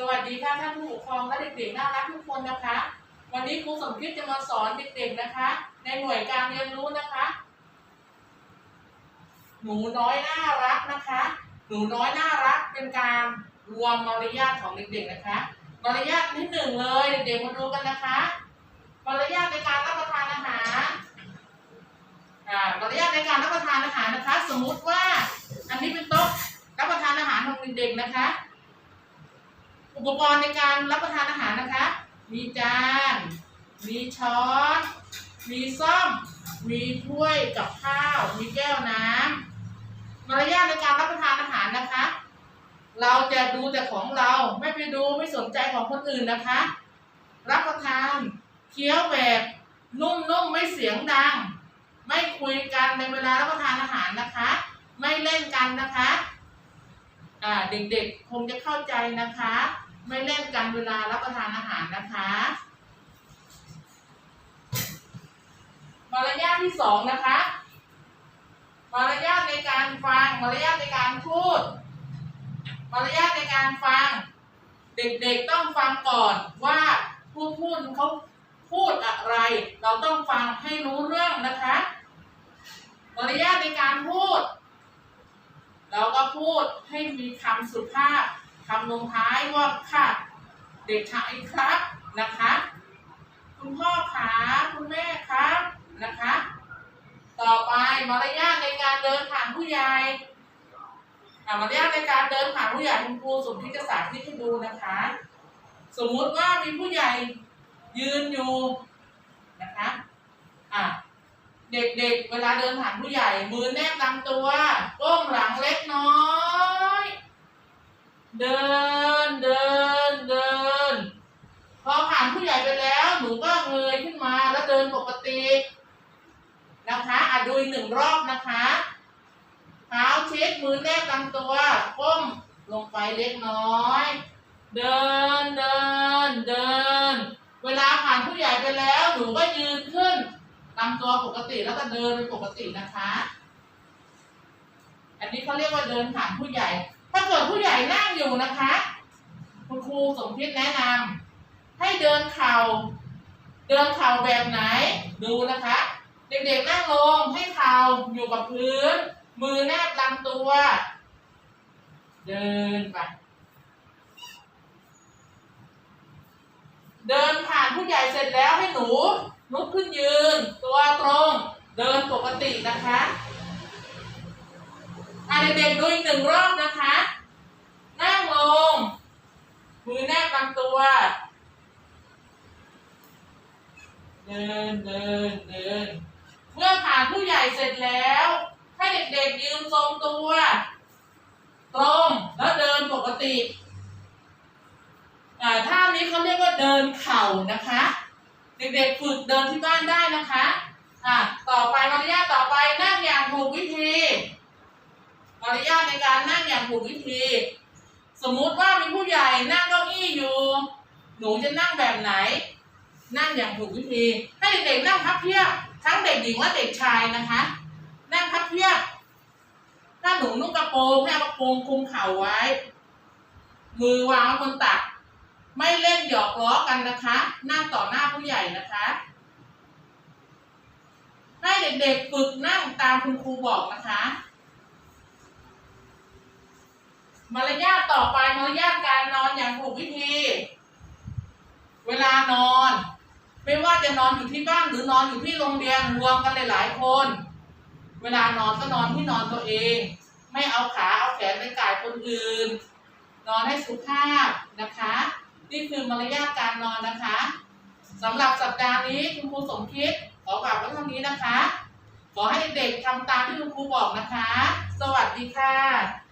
สวัสดีค่ะท่านผู้ปกครองและเด็กๆน่ารักทุกคนนะคะ วันนี้ครูสมคิดจะมาสอนเด็กๆนะคะ ในหน่วยการเรียนรู้นะคะ หนูน้อยน่ารักนะคะ หนูน้อยน่ารักเป็นการรวมมารยาทของเด็กๆนะคะ มารยาทที่หนึ่งเลยเด็กๆมาดูกันนะคะ มารยาทในการรับประทานอาหารอ่ามารยาทในการรับประทานอาหารนะคะ สมมุติว่าอันนี้เป็นโต๊ะรับประทานอาหารของเด็กๆนะคะ อุปกรณ์ในการรับประทานอาหารนะคะ มีจาน มีช้อน มีซ่อม มีถ้วยกับข้าว มีแก้วน้ำมารยาทในการรับประทานอาหารนะคะ เราจะดูแต่ของเราไม่ไปดูไม่สนใจของคนอื่นนะคะ รับประทานเคี้ยวแบบนุ่มๆไม่เสียงดัง ไม่คุยกันในเวลารับประทานอาหารนะคะ ไม่เล่นกันนะคะ อ่าเด็กๆคงจะเข้าใจนะคะ ไม่เล่นกันเวลารับประทานอาหารนะคะมารยาทที่สองนะคะมารยาทในการฟังมารยาทในการพูดมารยาทในการฟัง เด็กๆต้องฟังก่อนว่าผู้พูดเขาพูดอะไร เราต้องฟังให้รู้เรื่องนะคะมารยาทในการพูด เราก็พูดให้มีคำสุภาพ คำลงท้ายว่าค่ะ เด็กชายครับนะคะ คุณพ่อขาคุณแม่ครับนะคะ ต่อไปมารยาทในการเดินผ่านผู้ใหญ่มารยาทในการเดินผ่านผู้ใหญ่คุณครูสมทิศจะสาธิตให้ดูนะคะ สมมุติว่ามีผู้ใหญ่ยืนอยู่นะคะอะเด็กๆเวลาเดินผ่านผู้ใหญ่ มือแนบลำตัวก้มหลังเล็กน้อย เดิน เดิน เดิน พอผ่านผู้ใหญ่ไปแล้ว หนูก็เงยขึ้นมาแล้วเดินปกติ นะคะอะดูอีกหนึ่งรอบนะคะเท้าเช็ดมือแนบลำตัวก้มลงไปเล็กน้อย เดินเดินเดิน เวลาผ่านผู้ใหญ่ไปแล้วหนูก็ยืนขึ้นลำตัวปกติแล้วก็เดินเป็นปกตินะคะ อันนี้เขาเรียกว่าเดินผ่านผู้ใหญ่ ถ้าเกิดผู้ใหญ่นั่งอยู่นะคะ คุณครูสมคิดแนะนำให้เดินเข่า เดินเข่าแบบไหนดูนะคะ เด็กๆนั่งลงให้เข่าอยู่กับพื้น มือแนบลำตัว เดินไป เดินผ่านผู้ใหญ่เสร็จแล้วให้หนูลุกขึ้นยืน ตัวตรง เดินปกตินะคะอะเด็กๆดูอีกหนึ่งรอบนะคะ นั่งลง มือแนบลำตัว เดินเดินเดิน มื่อผ่านผู้ใหญ่เสร็จแล้ว ให้เด็กๆยืนทรงตัว ตรงแล้วเดินปกติท่านี้เขาเรียกว่าเดินเข่านะคะ เด็กๆฝึกเดินที่บ้านได้นะคะอ่าต่อไปมารยาทต่อไปนั่งอย่างถูกวิธีมารยาทในการนั่งอย่างถูกวิธี สมมุติว่ามีผู้ใหญ่นั่งเก้าอี้อยู่ หนูจะนั่งแบบไหน นั่งอย่างถูกวิธี ให้เด็กๆนั่งพับเพียบ ทั้งเด็กหญิงและเด็กชายนะคะนั่งพับเพียบถ้าหนูนุ่งกระโปรงให้กระโปรงคุมเข่าไว้ มือวางบนตัก ไม่เล่นหยอกล้อกันนะคะ นั่งต่อหน้าผู้ใหญ่นะคะ ให้เด็กๆฝึกนั่งตามคุณครูบอกนะคะ มารยาทต่อไปมารยาทการนอนอย่างถูกวิธี เวลานอน ไม่ว่าจะนอนอยู่ที่บ้านหรือนอนอยู่ที่โรงเรียนรวมกันหลายๆคน เวลานอนก็นอนที่นอนตัวเอง ไม่เอาขาเอาแขนไปก่ายคนอื่น นอนให้สุภาพนะคะ นี่คือมารยาทการนอนนะคะสำหรับสัปดาห์นี้คุณครูสมคิดขอฝากไว้เท่านี้นะคะ ขอให้เด็กทำตามที่คุณครูบอกนะคะ สวัสดีค่ะ